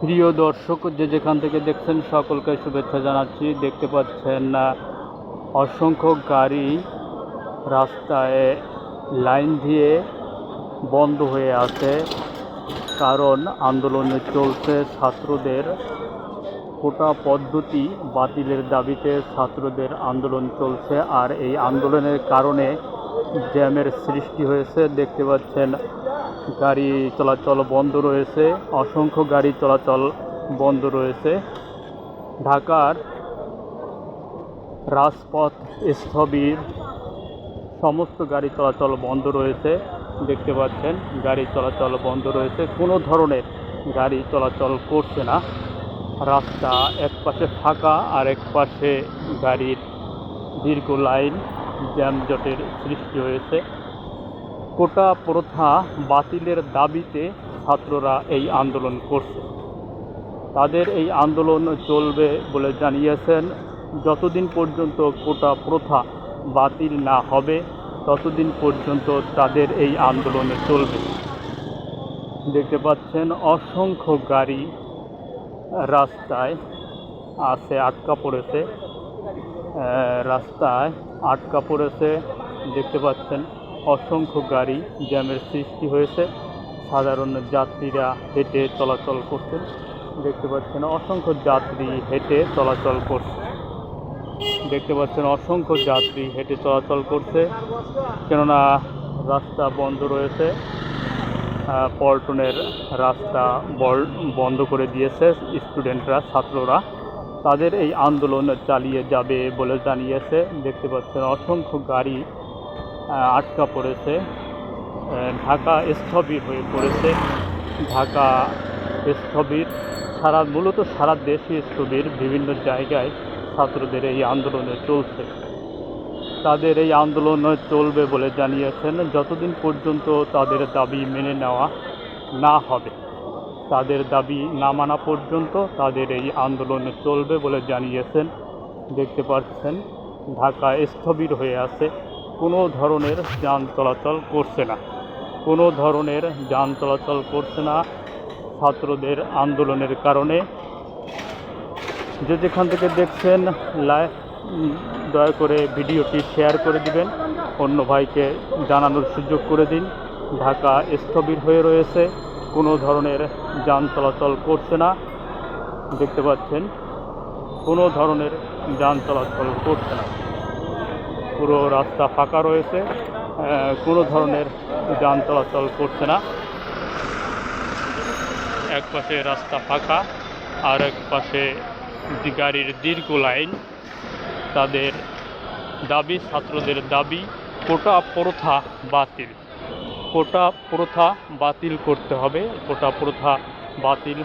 প্রিয় দর্শক, যে যেখান থেকে দেখছেন সকলকে শুভেচ্ছা জানাচ্ছি। দেখতে পাচ্ছেন অসংখ্য গাড়ি রাস্তায় লাইন দিয়ে বন্ধ হয়ে আছে কারণ আন্দোলনে চলছে ছাত্রদের কোটা পদ্ধতি বাতিলের দাবিতে ছাত্রদের আন্দোলন চলছে। আর এই আন্দোলনের কারণে জ্যামের সৃষ্টি হয়েছে। দেখতে পাচ্ছেন গাড়ি চলাচল বন্ধ রয়েছে, অসংখ্য গাড়ি চলাচল বন্ধ রয়েছে। ঢাকার রাজপথ স্থবির সমস্ত গাড়ি চলাচল বন্ধ রয়েছে, দেখতে পাচ্ছেন, গাড়ি চলাচল বন্ধ রয়েছে। কোনো ধরনের গাড়ি চলাচল করছে না। রাস্তা এক পাশে ফাঁকা, আর এক পাশে গাড়ির দীর্ঘ লাইন যানজটের সৃষ্টি হয়েছে। কোটা প্রথা বাতিলের দাবিতে ছাত্ররা এই আন্দোলন করছে। তাদের এই আন্দোলন চলবে বলে জানিয়েছেন, যতদিন পর্যন্ত কোটা প্রথা বাতিল না হবে, ততদিন পর্যন্ত তাদের এই আন্দোলন চলবে। দেখতে পাচ্ছেন, অসংখ্য গাড়ি রাস্তায় আছে, আটকা পড়েছে। রাস্তায় আটকা পড়েছে। দেখতে পাচ্ছেন অসংখ্য গাড়ি জ্যামের সৃষ্টি হয়েছে। সাধারণ যাত্রীরা হেঁটে চলাচল করছেন। দেখতে পাচ্ছেন অসংখ্য যাত্রী হেঁটে চলাচল করছে। দেখতে পাচ্ছেন অসংখ্য যাত্রী হেঁটে চলাচল করছে। কেননা রাস্তা বন্ধ রয়েছে। পল্টনের রাস্তা বন্ধ করে দিয়েছে স্টুডেন্টরা, ছাত্ররা। তাদের এই আন্দোলন চালিয়ে যাবে বলে জানিয়েছে। দেখতে পাচ্ছেন অসংখ্য গাড়ি আটকা পড়েছে। ঢাকা স্থবির হয়ে পড়েছে। ঢাকা স্থবির সারা, মূলত সারা দেশই স্থবির, বিভিন্ন জায়গায় ছাত্রদের এই আন্দোলনে চলছে। তাদের এই আন্দোলন চলবে বলে জানিয়েছেন, যতদিন পর্যন্ত তাদের দাবি মেনে নেওয়া না হবে, তাদের দাবি না মানা পর্যন্ত তাদের এই আন্দোলন চলবে বলে জানিয়েছেন। দেখতে পাচ্ছেন, ঢাকা স্থবির হয়ে আছে। কোনো ধরনের যান চলাচল করছে না। কোনো ধরনের যান চলাচল করছে না ছাত্রদের আন্দোলনের কারণে। যে যেখান থেকে দেখছেন লাইভ দয়া করে ভিডিওটি শেয়ার করে দিবেন। অন্য ভাইকে জানানোর সুযোগ করে দিন। ঢাকা স্থবির হয়ে রয়েছে। কোনো ধরনের যান চলাচল করছে না। দেখতে পাচ্ছেন, কোনো ধরনের যান চলাচল করছে না। পুরো রাস্তা ফাঁকা রয়েছে কোনো ধরনের যান চলাচল করছে না। এক পাশে রাস্তা ফাঁকা, আর এক পাশে গাড়ির দীর্ঘ লাইন। তাদের দাবি, ছাত্রদের দাবি, কোটা প্রথা বাতিল। কোটা প্রথা বাতিল করতে হবে, কোটা প্রথা বাতিল